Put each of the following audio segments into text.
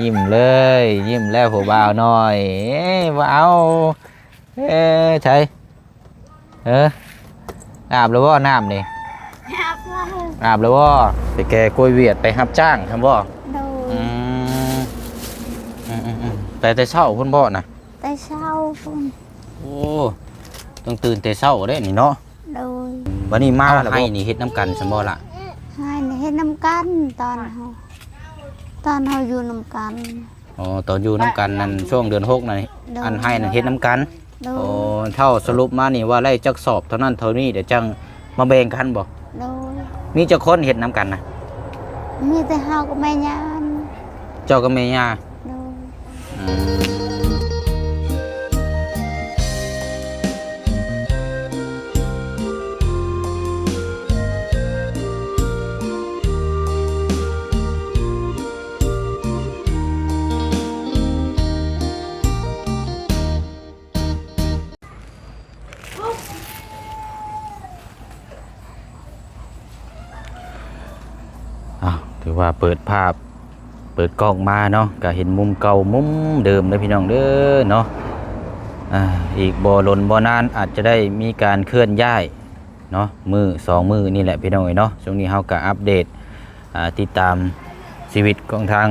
ยิ้มเลย ยิ้มแล้วผู้บ่าวน้อยเอ้ยบ่เอาเอ้ยใช่เอออาบแล้วบ่น้ำนี่ครับอาบแล้วบ่ไปแกกล้วยเวียดไปรับจ้างครับบ่โดยอืมอืมอืมอืมแต่แต่เช้าเพิ่นบ่น่ะแต่เช้าพุ่นโอ้ต้องตื่นแต่เช้าเด้นี่เนาะโดยวันนี้มาแล้วให้นี่เฮ็ดน้ำกันซั่นบ่ล่ะให้เฮ็ดน้ำกันตอนเฮา ตอนเฮาอยู่น้ำกัน อ๋อตอนอยู่น้ำกันนั่นช่วงเดือนหกนั่นโดยอันให้นั่นเฮ็ดน้ำกันโดโอ้ยเท่าสรุปมานี่ว่าไล่จักสอบเท่านั้นเท่านี้เดี๋ยวจังมาแบ่งกันบ่โดยมีเจ้าคนเฮ็ดน้ำกันนะมีแต่เฮากับแม่ยานเจ้ากับแม่ย่า อวถือว่าเปิดภาพ เปิดกล้องมาเนาะก็เห็นมุมเก่ามุมเดิมเลยพี่น้องเด้อเนาะอ่าอีกบ่ลนบ่นานอาจจะได้มีการเคลื่อนย้ายเนาะมือสองมือนี่แหละพี่น้องเนาะช่วงนี้เฮาก็อัปเดตติดตามชีวิตของทาง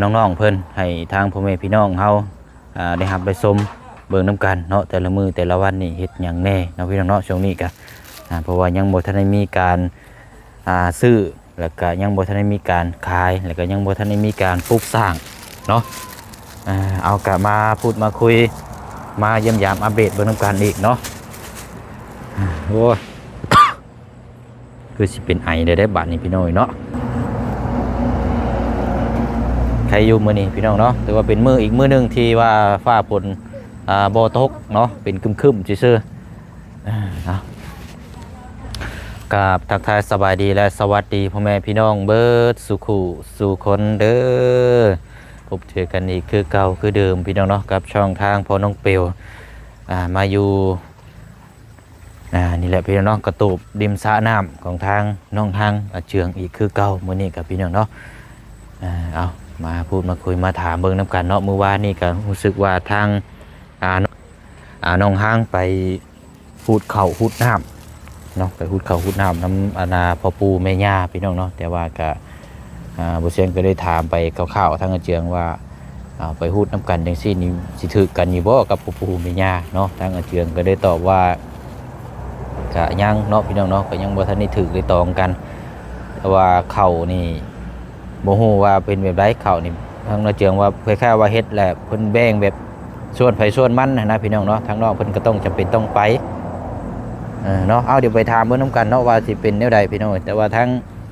น้องๆเพิ่นให้ทางพ่อแม่พี่น้องเฮาได้รับได้ชมเบิ่งนํกันเนาะแต่ละมือแต่ละวันนี่เฮ็ดหยังแน่เนาะพี่น้องเนาะช่วงนี้ก็อ่าเพราะว่ายังบ่ทันได้มีการซื้อ แล้วก็ยังบ่ทันได้มีการขาย แล้วก็ยังบ่ทันได้มีการปลูกสร้างเนาะเอากลับมาพูดมาคุยมาเยี่ยมยามอัปเดตเบิ่งนํกันอีกเนาะโอ้ยคือสิเป็นไอได้ได้บาดนี้พี่น้อยเนาะใครอยู่มือนี้พี่น้องเนาะถือว่าเป็นมืออีกมือหนึ่งที่ว่าฟ้าฝนอ่าบ่ตกเนาะเป็นครึมๆซื่อๆอ่า เอากับทักทายสบายดีและสวัสดีพ่อแม่พี่น้องเบิร์ดสุขุสู่คนเด้อพบเจอกันอีกคือเก่าคือเดิมพี่น้องเนาะกับช่องทางพอน้องเปียวอ่ามาอยู่อ่านี่แหละพี่น้องเนาะกระตูบริมสะน้ำของทางน้องทางอาเจืองอีกคือเก่ามื้อนี้กับพี่น้องเนาะอ่าเอามาพูดมาคุยมาถามเบิ่งน้ำกันเนาะเมื้อวานนี่ก็รู้สึกว่าทางอ่าอ่าน้องห้างไปพูดเข่าพูดน้ำ เนาะไปหุดเขาหุดน้ำน้ำอาณาพ่อปูแม่ย่าพี่น้องเนาะแต่ว่าก็อ่าบุเชียงก็ได้ถามไปคร่าวๆทางอาเจียงว่าอ่าไปหุดน้ำกันจังซี่นี่สิถือกันอยู่บ่กับพ่อปูแม่ย่าเนาะทางเจียงก็ได้ตอบว่าก็ยังเนาะพี่น้องเนาะก็ยังบ่ทันได้ถือได้ตองกัน แต่ว่าเข่านี่บ่ฮู้ว่าเป็นแบบไรเข่านี่ทางอาเจียงว่าคล้ายๆว่าเฮ็ดแหละเพิ่นแบ่งแบบส่วนไผส่วนมันนะนะพี่น้องเนาะทางนอกเพิ่นก็ต้องจำเป็นต้องไป เออเนาะเอาเดี๋ยวไปถามเบิ่งน้ำกันเนาะว่าสิเป็นแนวใดพี่น้องแต่ว่าทั้ง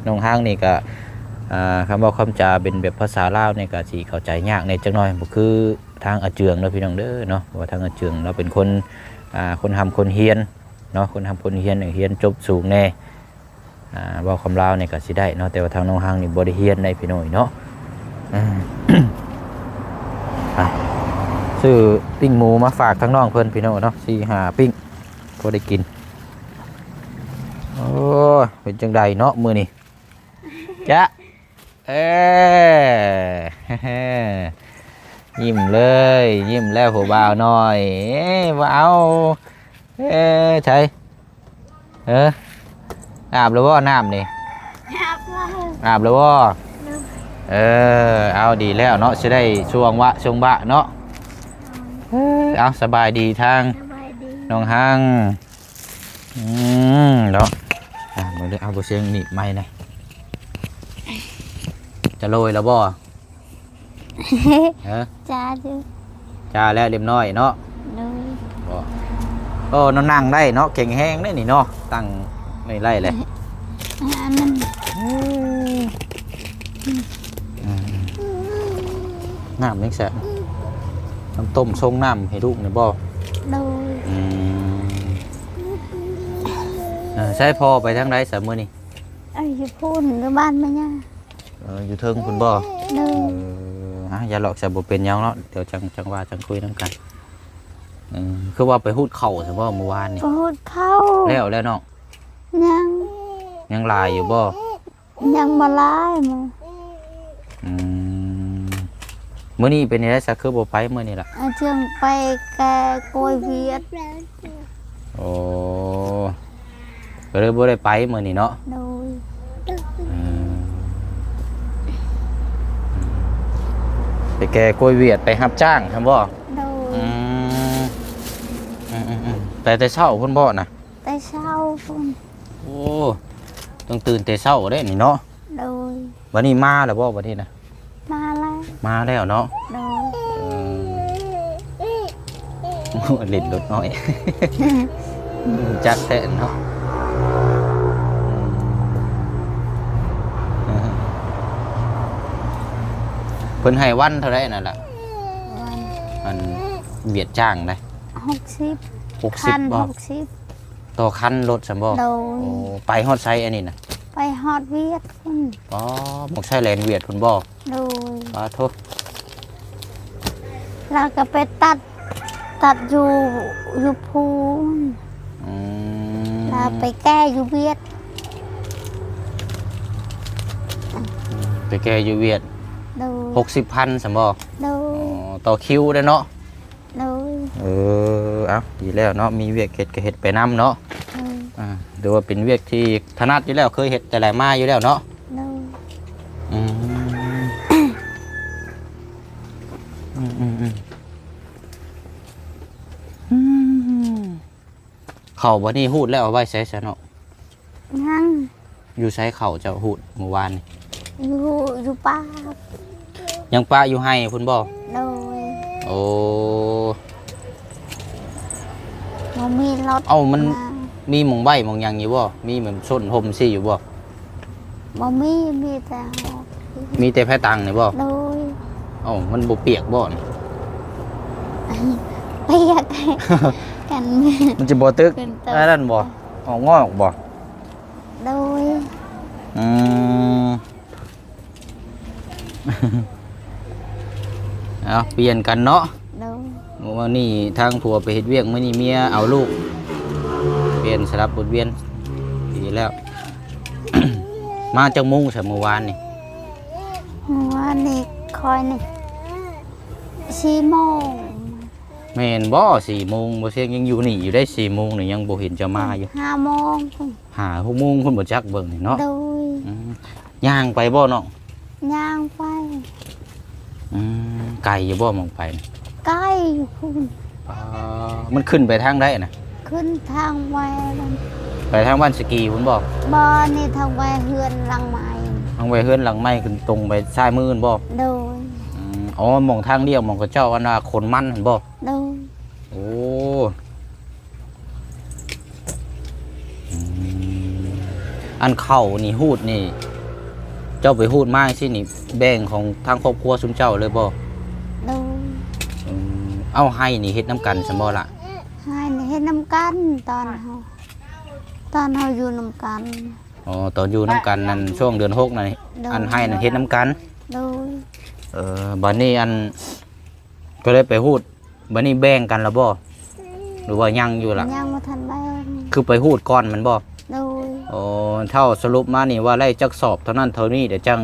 น้องห้างนี่ก็คำว่าคำจาเป็นแบบภาษาลาวนี่ก็สิเข้าใจยากในจักหน่อยคือทางอาเจืองเนาะพี่น้องเด้อเนาะว่าทางอาเจืองเราเป็นคนคนทำคนเฮียนเนาะคนทำคนเฮียนเฮียนจบสูงแน่อ่าคำลาวนี่ก็สิได้เนาะแต่ว่าทางน้องห้างนี่บ่ได้เฮียนได้พี่น้อยเนาะซื้อปิ้งหมูมาฝากทั้งน้องเพิ่อนพี่น้องเนาะสี่หาปิ้งพอได้กิน เป็นจังใดเนาะมือนี่จ๊ะเออยิ้มเลย ยิ้มแล้วผู้บ่าวน้อยเอ้ยบ่เอาเอ้ยใช่เอออาบแล้วบ่น้ำนี่ครับอาบแล้วบ่เออเอาดีแล้วเนาะจะได้ช่วงวะช่วงบะเนาะเออเอาสบายดีทางสบายดีน้องห้างอืมเนาะ อะมาเลยเอาตัวเสียงหนีบไม่นะจะโรยแล้วบ่เออจ้าดูจ้าแล้วเรียบร้อยเนาะดูบ่โอ้นอนนั่งได้เนาะเก่งแห้งได้นี่เนาะตั้งไม่ไล่เลยอันนั้นอืมน้ำนี่แสบน้ำต้มชงน้ำให้ลูกเนี่ยบ่ดูอื เออใช่พอไปทางไรสามมื้อนี่ไอ้ยพูดกับบ้านไหมเนี่ยเอออยู่เทิงคุณบ่ดูเออฮะอย่าหลอกจะบ่เป็นหยังเนาะเดี๋ยวจังจังว่าจังคุยน้ำกันเออคือว่าไปหูดเข่าใช่บ่เมื่อวานนี่พูดเข้าแล้วแล้วเนาะยังยังลายอยู่บ่ยังมาไล่มาอืมมื้อนี้เป็นไดสักคือบ่ไปมื้อนี้ล่ะเอาเชื่องไปแกโกยเวียดโอ้ ก็เลยบ่ได้ไปมื้อนี้เนาะโดยอืมไปแก่กล้วยเวียดไปรับจ้างครับบ่โดยอืมอืมอืมอืมแต่แต่เช้าพุ่นบ่น่ะแต่เช้าพุ่นโอ้ ต้องตื่นแต่เช้าเด้นี่เนาะโดยวันนี้มาแล้วบ่วันนี้นะมาแล้วมาแล้วเนาะโดยเออเล่นรถน้อย จักแท้เนาะ เพิ่นให้วันเท่าไรนั่นล่ะวันมันเบียดจ้างได้หกสิบหกสิบคันบ่หกสิบต่อคันรถซั่นบ่โดโอ้ยไปฮอดไซอันนี้น่ะไปฮอดเวียดพุ่นอ๋อหมกไซแลนด์เวียดพุ่นบ่โดยขอโทษแล้วก็ไปตัดตัดอยู่อยู่พูนอืมแล้วไปแก้อยู่เวียดไปแกอยู่เวียด โดย60,000ซั่นบ่โดอ๋อยต่อคิวเด้อเนาะ โดยเออ เอาดีแล้วเนาะ มีเวียกเฮ็ดก็เฮ็ดไปนํเนาะ โดยอ่าดูว่าเป็นเวียกที่ถนัดอยู่แล้ว เคยเฮ็ดแต่หลายมาอยู่แล้วเนาะ โดยอืมอืมอืมอืมอืมเข่าบ่นี่หูดแล้วเอาไว้ใส่ซะเนาะ นั่งอยู่ใช้เข่าเจ้าหูดเมื่อวานนี่ อยู่อยู่ป้ายังป้าอยู่ให้พุ่นบ่โดยโอ้มันมีรถเอ้ามันามีหมองใบหมองหยังอยู่บ่มีเหมือนส้นห่มซี่อยู่บ่บ่มีมีแต่หอกมีแต่แพ้ตังนี่บ่โดยเอ้ามันบ่เปียกบ่นี่เปียกกันมันจะบ่ตึกเป็นตึกอันนั้นบ่ออกงอกบ่โดยอืม เอาเปลี่ยนกันเนาะโดยวันนี้ทางผัวไปเฮ็ดเวียกมื้อนี้เมียเอาลูก เปลี่ยนสลับบทเวียนดีแล้ว มาจากมุ้งใช่เมื่อวานนี่ว่านี่คอยนี่สี่โมงแม่นบ่สี่โมงบ่เสียงยังอยู่นี่อยู่ได้สี่โมงนี่ยังบ่เห็นจะมาอยู่ห้าโมงหาหกโมงคนบ่จักเบิ่งนี่เนาะโดยอืมย่างไปบ่เนาะ ย่างไปอืมไกลอยู่บ่มองไปน่ะใกล้อยู่คุณอ่ามันขึ้นไปทางใดน่ะขึ้นทางไวแล้วไปทางบ้านสกีพุ่นบ่บอนี่ทางไวเฮือนหลังไม้ทางไปเฮือนหลังไม้ขึ้นตรงไปซ้ายมือนั่นบ่โดยอืมอ๋อหมองทางเดียวหมองกระเจ้าอันว่าคนมันหั่นบ่โดยโอ้อืมอันเข้านี่หูดนี่ เจ้าไปหูดมาสินี่แบ่งของทางครอบครัวซุมเจ้าเลยบ่โดยอืมเอาให้นี่เฮ็ดน้ำกันซั่นบ่ล่ะให้นี่เฮ็ดน้ำกันตอนเฮาตอนเฮาอยู่น้ำกัน อ๋อตอนอยู่น้ำกันนั่นช่วงเดือนหกนั่นโดยอันให้นั่นเฮ็ดน้ำกัน โดยเออบัดนี้อันก็เลยไปหูดบัดนี้แบ่งกันแล้วบ่หรือว่ายังอยู่ล่ะ ยังบ่ทันได้คือไปหูดก่อนแมันบ่โดย โอ้ เท่าสรุปมานี่ว่าไล่จักสอบเท่านั้นเท่านี้เดี๋ยวจัง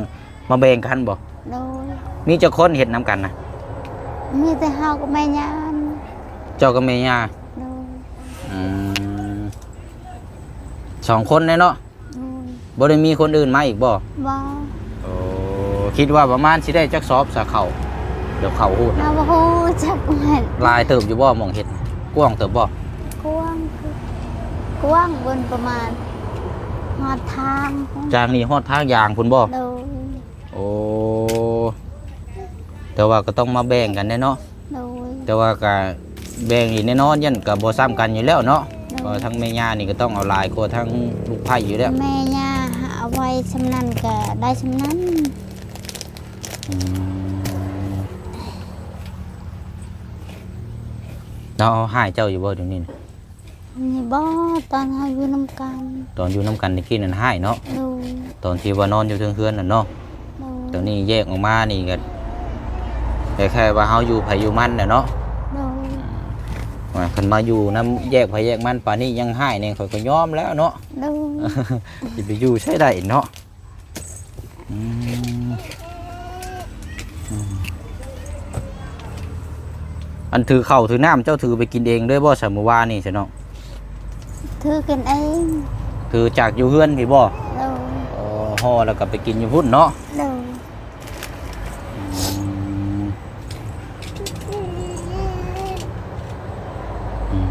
มาแบ่งกันบ่โดยมีเจ้าคนเฮ็ดน้ำกันนะมีแต่เฮากับแม่ยานเจ้ากับแม่ย่าโดยอืมสองคนเลยเนาะโดยบ่ได้มีคนอื่นมาอีกบ่บ่โอ้คิดว่าประมาณสิได้จักสอบสะเข่าเดี๋ยวเข่าหูดเราบ่ฮู้จักแม่นลายเติบอยู่บ่หมองเฮ็ดกว้างเติบบ่กว้างคือกว้างบนประมาณ หอดทางจางนี่ฮอดทางยางพุ่นบ่โดยโอ้แต่ว่าก็ต้องมาแบ่งกันแน่เนาะโดยแต่ว่าก็แบ่งอีกแน่นอนยันก็บ่ซ้ำกันอยู่แล้วเนาะโดก็ยทั้งแม่ย่านี่ก็ต้องเอาหลายกว่าทั้งลูกไผ่อยู่แล้วแม่ย่าหาเอาไว้ชำนันก็ได้ชำนันอืมเราเอาให้เจ้าอยู่บ่เดี๋ยวนี้น่ะ นี่บ่ตอนเฮาอยู่นํกันตอนอยู่น้ำกันตะกี้นั่นให้เนาะโดยตอนที่ว่านอนอยู่เทิงเฮือนน่ะเนาะโดตอยนนี้แยกออกมานี่ก็แค่ว่าเฮาอยู่ไผอยู่มันน่ะเนาะโดยว่าคันมาอยู่นํแยกไผแยกมันป่านนี้ยังให้เนี่ยข่อยก็ยอมแล้วเนาะโดยสิไปอยู่ใช้ได้เนาะอืมอืมอันถือข้าวถือน้ำเจ้าถือไปกินเองด้วยบ่สมอวานนี่ใช่น้อง ถือกันเองถือจากอยู่เฮือนพี่บ่โดยอ๋อห่อแล้วก็ไปกินอยู่พุ่นเนาะโดยอืม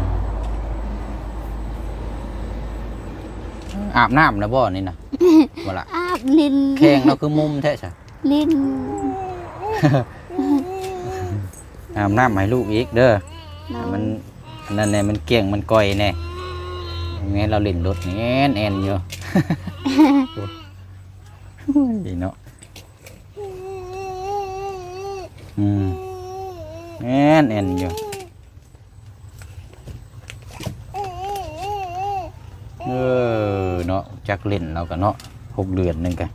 อาบน้ำนะบ่นี่นะบ่ละอาบลินแข้งเราคือมุมแท้ใช่ลินอาบน้ำให้ลูกอีกเด้อโดให้ยมันอันนั่นแน่มันเกี่ยงมันก่อยแน่ แม่เราเล่นรถนี่แอนแอนอยู่ ดีเนาะอืมแอนแอนอยู่เออเนาะจักเล่นเรากันเนาะหกเดือนหนึงกัน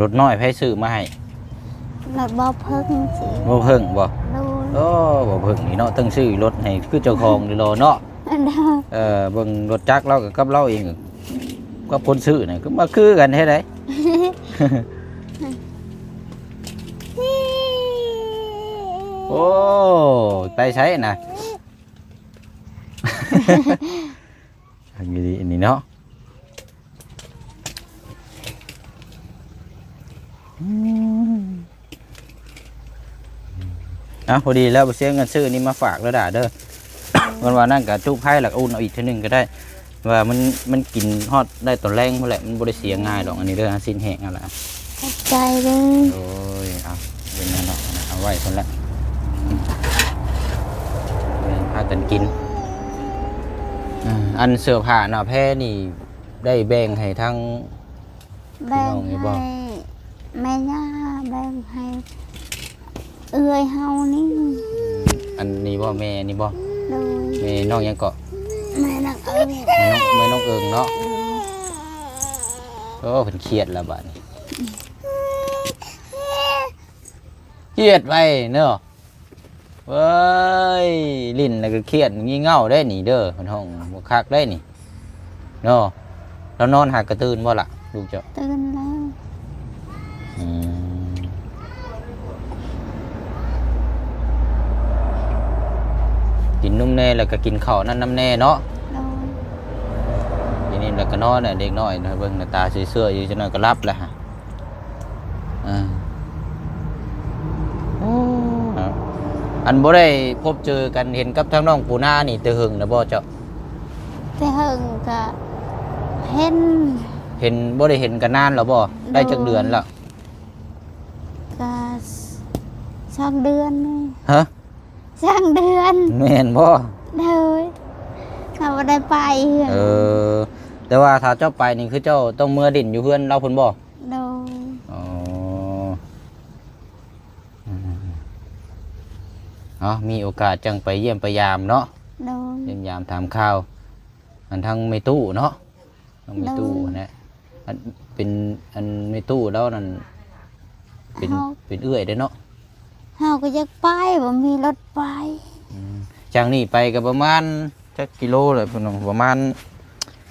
รถน้อยไผซื้อมาให้รถบ่เพิ่งสิบ่เพิ่งบ่โดยโอ้บ่เพิ่งนี่เนาะตั้งซื้อรถให้คือเจ้าของนี่รอเนาะโดย เออเบิ่งรถจักรเรากับกับเราเองก็คนซื้อนี่ก็มาคือกันเฮ็ดได้โอ้ไปใช้นะ อันนี้อันนี้เนาะอืมอะพอดีแล้วบ่เสียเงินซื้อนี่มาฝากแล้วด่าเด้อ วันวานนั่นกับจุไพ่หลักอุ่นเอาอีกเทีนึงก็ได้ ว่ามันมันกินฮอดได้ตอนแรงเมื่อแหละมันบริเสียง่ายหรอกอันนี้เด้อสิ้นแห้งอะไรขอบใจเลยโอ้ยเอาเป็นนั่นหรอกนะเอาไว้คนละอืมเป็นพากันกินอ่าอันเสื้อผ้าหน้าแพ้นี่ได้แบ่งให้ทั้งแบ่งน้องนี่บ่ให้แม่ย่าแบ่งให้เอื้อยเฮานี่ อันนี้บ่แม่นี่บ่ โดยแม่น้องยังเกาะแม่นักเอิ้นแม่น้องแม่น้องเอิงเนาะโดยโอ้เพิ่นเครียดแล้วบัดนี้เครียดไปเนาะเว้ยลิ้นแล้วก็เครียดงี่เง่าได้นี่เด้อเพิ่นห้องบ่คักได้นี่เนาะแล้วนอนหากกระตื่นบ่ล่ะลูกเจ้าตื่นแล้วอืม กินนุ่มแน่แล้วก็กินข้าวนั่นน้ำแน่เนาะโดยทีนี้แล้วก็นอนน่ะเด็กน้อยนะเบิ่งหน้าตาเสื่อๆอยู่จังนั้นก็รับแล้วฮะอ่าอ่าอันบ่ได้พบเจอกันเห็นกับทางน้องปูนานี่แต่หึงนะบ่เจ้าแต่เฮิงก็เห็น เห็นบ่ได้เห็นกันนานแล้วบ่ได้จักเดือนแล้วก็สองเดือนนี่ฮะ สองเดือนแม่นบ่เลยเขาบ่ได้ไปเฮือนเออ แต่ว่าถ้าเจ้าไปนี่คือเจ้าต้องเมื่อดินอยู่เฮือนเราเพิ่นบ่โดยอ๋ออืมเนาะมีโอกาสจังไปเยี่ยมไปยามเนาะ โดย เยี่ยมยามถามข่าวอันทางไม่ตู้เนาะทางไม่ตู้ได้นะอันเป็นอันไม่ตู้แล้วนั่นเป็นเฮาเป็นเอื้อยเด้อเนาะ เฮาก็อยากไปบ่มีรถไปจากนี่ไปก็ประมาณจักกิโลเลยพี่น้องประมาณ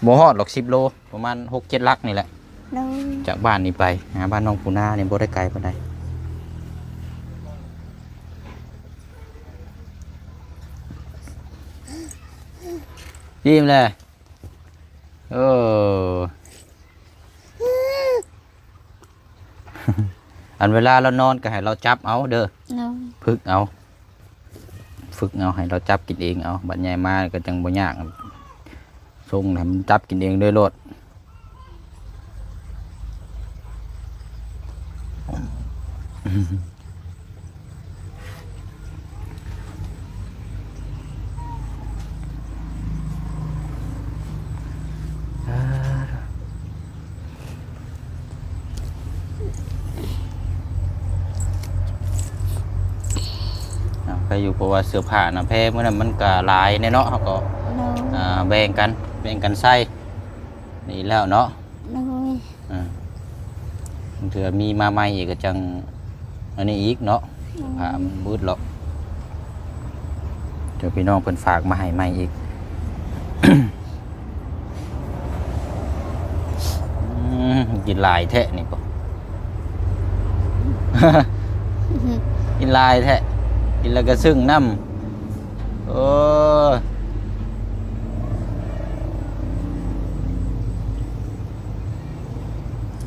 บ่ฮอดหรอก10โลประมาณ6 7ลักนี่แหละโดยจากบ้านนี้ไปหาบ้านน้องปูนาเนี่ยบ่ได้ไกลปานใดยิ้มเลยโอ้ อันเวลาเรานอนก็ให้เราจับเอาเด้อโดยฝึกเอา ฝึกเอาให้เราจับกินเองเอาบัดใหญ่มาก็จังบ่ยากทรงให้มันจับกินเองด้วยโลดอ่า อยู่เพราะว่าเสื้อผ้านะแพ้เมื่อนั้นมันก็หลายแน่เนาะเขาก็โดยอ่าแบ่งกันแบ่งกันใส่นี่แล้วเนาะโดยอ่าเถื่อมีมาใหม่อีกก็จังอันนี้อีกเนาะผ้ามันบูดหรอกเดี๋ยวพี่น้องเพิ่นฝากมาให้ใหม่อีกอืมกินหลายแท้นี่ปะกินหลายแท้ กินแล้วก็ซึ้งน้ำโอ้ย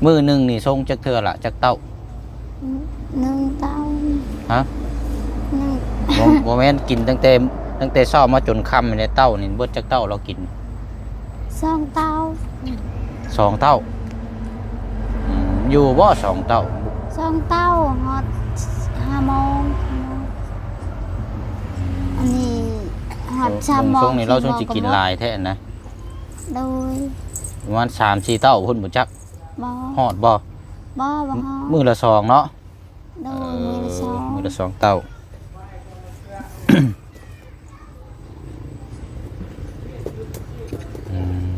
มือหนึ่งนี่ทรงจักเทือละจักเต้าหนึ่งเต้าฮะหนึ่งบ่บ่แม่นกินตั้งแต่ตั้งแต่เช้ามาจนค่ำในเต้านี่เบิดจักเต้าเรากินสองเต้าสองเต้าอืมอยู่บ่สองเต้าสองเต้าฮอดห้าโมงอันนี้ฮ อดสามโมงช่วงนี้เราช่วงสิสี่โมกินบ่หลายแท้นะโดยประมาณสามสี่เต้าพุ่นบ่จักบ่ฮอดบ่บ่บ่ฮอดมือละสองเนาะโดยมือละสองมือละสองเต้าอืม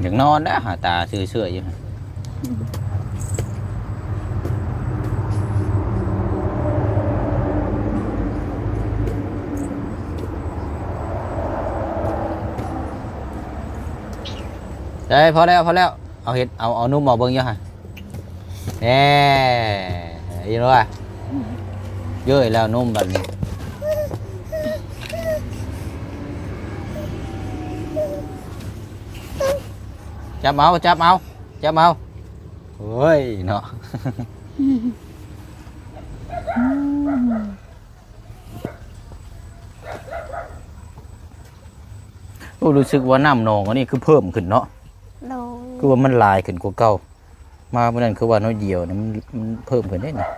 อยากนอนนะหาตาซื่อๆอยู่ ได้พอแล้วพอแล้วเอาเห็ดเอาเอานุ่มเอาเบิ้งอยู่ฮะแหน่ยินว่าเยอะแล้วนุ่มแบบนี้จับเอาจับเอาจับเอาเฮ้ยเนาะรู้สึกว่าน้ำหนองอันนี้คือเพิ่มขึ้นเนาะ คือว่ามันหลายขึ้นกว่าเก่ามาเมื่อนั้นคือว่าน้อยเดียวนะมันมันเพิ่มขึ้นได้นี่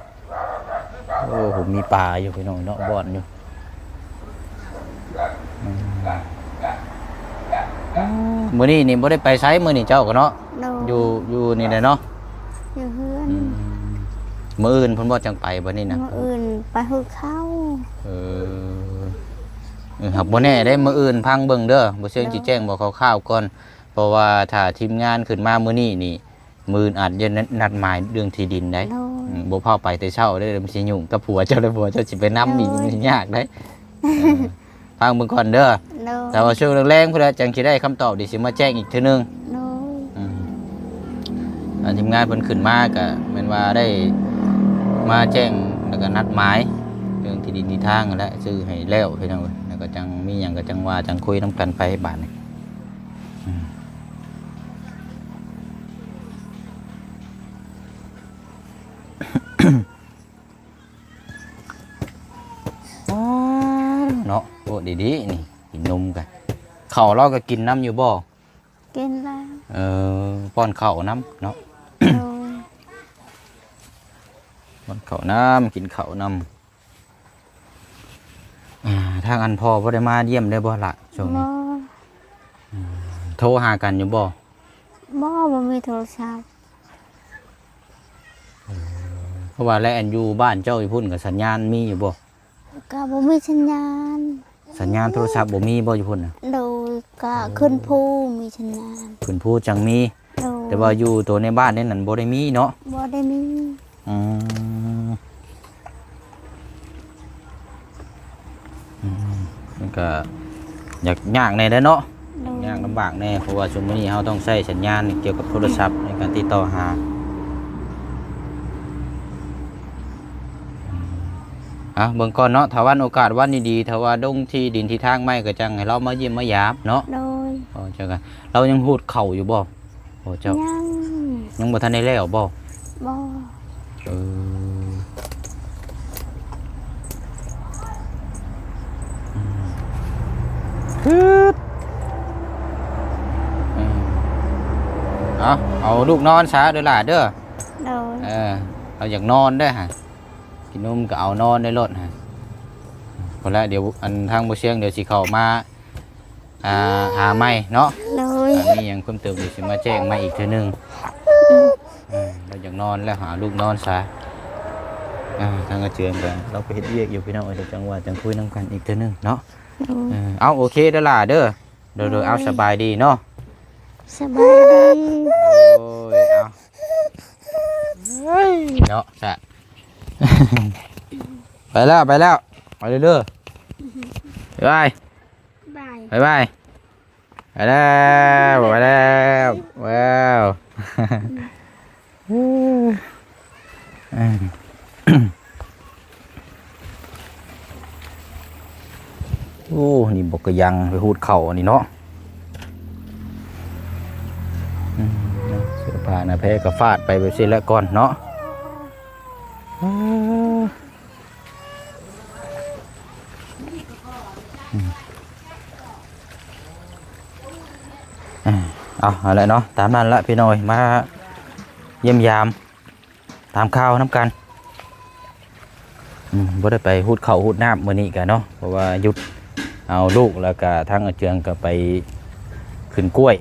โอ้ผมมีปลาอยู่พี่น้องเนาะบ่อนอยู่อืมมื้อนี้นี่บ่ได้ไปไสมื้อนี้เจ้าก็เนาะโดยอยู่อยู่นี่แหละเนาะอยู่เฮือนอืมมื้ออื่นเพิ่นบ่จังไปบ่นี่นะมื้ออื่นไปหือเข้าเออเออครับบ่แน่ได้มื้ออื่นพังเบิ่งเด้อบ่เชิงสิแจ้งบอกคร่าวๆก่อน เพราะว่าถ้าทีมงานขึ้นมามื้อนี้นี่มื้ออนอาจจะนัดหมายเรื่องที่ดินได้โดย อืมบ่พาไปแต่เช้าได้อมันสิยุ่งกับผัวเจ้าเลยผัวเจ้าสิไปนำอีกโอ้ย มันสิยากได้เออฟังเบิ่งก่อนเด้อโดยแต่ว่าช่วงแรงๆเพิ่นจังสิได้คำตอบเดี๋ยวสิมาแจ้งอีกเทื่อนึง โดยอืมอันทีมงานเพิ่นขึ้นมาก็แม่นว่าได้มาแจ้งแล้วก็นัดหมายเรื่องที่ดินที่ทางนั่นแหละซื้อให้แล้วพี่น้องเอ้ยแล้วก็จังมีหยังก็จังว่าจังคุยนํกันไปบาดนี้ เนาะโอ้ดีๆนี่กินนมกันข้าวเราก็กินน้ำอยู่บ่กินแล้วเออป้อนข้าวน้ำเนาะโดยป้อนข้าวน้ำกินข้าวน้ำอ่าทางอันพ่อบ่ได้มาเยี่ยมได้บ่ละช่วงบ่นี้โทรหากันอยู่บ่บ่บ่มีโทรศัพท์ เพ ราะว่าแลอันอยู่บ้านเจ้าอยู่พุ่นกับสัญญาณมีอยู่บ่ก็บ่มีสัญญาณ สัญญาณโทรศัพท์บ่มีบ่อยู่พุ่นน่ะโดยก็ขึ้นภูมีสัญญาณเพิ่นพูดจังมี โดยแต่ว่าอยู่ตัวในบ้านนี่นั่นบ่ได้มีเนาะบ่ได้มีอืมอืมมันก็อยากยากในได้อเนาะโดยยากลำบากแน่เพราะว่าช่วงนี้เราต้องใช้สัญญาณเกี่ยวกับโทรศัพท์ในการติดต่อหาอืม อะเบิ่งก่อนเนาะถ้าวันโอกาสวันดีๆถ้าว่าดงที่ดินที่ทางไม่ก็จังให้เรามาเยี่ยมมายามเนาะโดยโอ้เจ้ากันเรายังหูดเข่าอยู่บ่โอ้เจ้ายังยังบ่ทันได้แล้วบ่บ่เออฮึดเออเอาเอาลูกนอนซะเด้อหล่ะเด้อโดยเออเราอยากนอนได้อฮะ กินนมก็เอานอนในรถฮะพอแล้วเดี๋ยวอันทางบ่เชียงเดี๋ยวสิเข้ามาอ่าหาไม้เนาะโดยอันนี้ยังเพิ่มเติมเดี๋ยวสิมาแจ้งมาอีกเทีนึงเออเราอยากนอนแล้วหาลูกนอนซะอ่าทางกระเจืองกันเราไปเฮ็ดเวียกอยู่พี่น้องเอ้ยเดี๋ยวจังหวะจังคุยน้ำกันอีกเทีนึงเนาะโดยเออเอาโอเคเด้อล่ะเด้อโดยโดยเอาสบายดีเนาะสบายดีโอ้ยเอาเนาะจ้ะ ไปแล้วไปแล้วไปเรื่อยๆไปบายไปไปไปแล้วไปแล้วว้าวโอ้นี่บกกระยังไปหูดเข่านี่เนาะเสื้อผ้านะแพ้ก็ฟาดไปไปเสียแล้วก่อนเนาะ เอาอะไรเนาะตามนั้นละพี่น้อยมาเยี่ยมยาม ตามข้าวน้ำกันบ่ได้ไปหูดเข่าหูดน้ำมื้อนี้กันเนาะเพราะว่าหยุดเอาลูกแล้วก็ทั้งอาเจืองก็ไปขึ้นกล้วย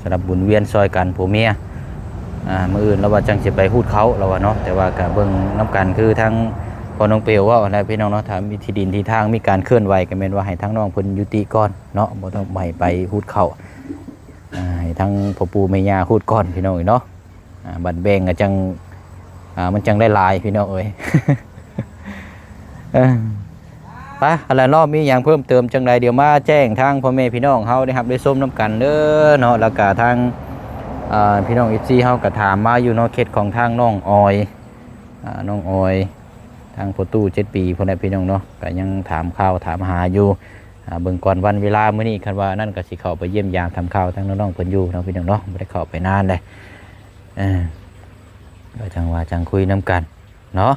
สำหรับบุญเวียนซอยกันผัวเมีย อ่ามืออื่นเราว่าจังสิไปหูดเขาเราว่าเนาะแต่ว่าก็เบิ่งน้กันคือทั้งพอน้องเปียวว่าอะไรพี่น้องเนาะถามีที่ดินที่ทางมีการเคลื่อนไหวก็แม่นว่าให้ทั้งน้องเพิ่นยุติก่อนเนาะบ่ต้องไปไปหูดเขาอ่าให้ทั้งพ่อปู่แม่ย่าหูดก่อนพี่น้องเอ้ยเนาะอ่าบัดแบ่งก็จังอ่ามันจังได้หลายพี่น้องเอ้ยเออไปอะไรรอบมีอย่างเพิ่มเติมจังใดเดี๋ยวมาแจ้งทางพ่อแม่พี่น้องเฮาได้ครับได้ส้มน้ำกันเด้อเนาะแล้วก็ทาง พี่น้องเอฟซีเฮาก็ถามมาอยู่นาะเขตของทางน้องออยอ่าน้องออย ทางประตูเจ็ดปีพ่อแม่พี่น้องเนาะก็ยังถามข่าวถามหาอยู่เบิ่งก่อนวันเวลามื้อนี้คันว่านั่นก็สิเข้าไปเยี่ยมยามทำข่าวทางน้องๆเพิ่นอยู่เนาะพี่น้องเนาะบ่ได้เข้าไปนานเลยเออก็จังว่าจังคุยน้ำกันเนาะ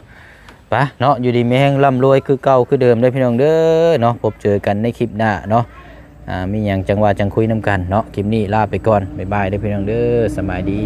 ปะเนาะอยู่ดีมีแห้งร่ำรวยคือเก่าคือเดิมได้พี่น้องเด้อเนาะพบเจอกันในคลิปหน้าเนาะ อ่ามีอย่างจังหวะจังคุยน้ำกันเนาะคลิปนี้ลาไปก่อนบ๊ายบายได้อพี่น้องเด้อสบายดี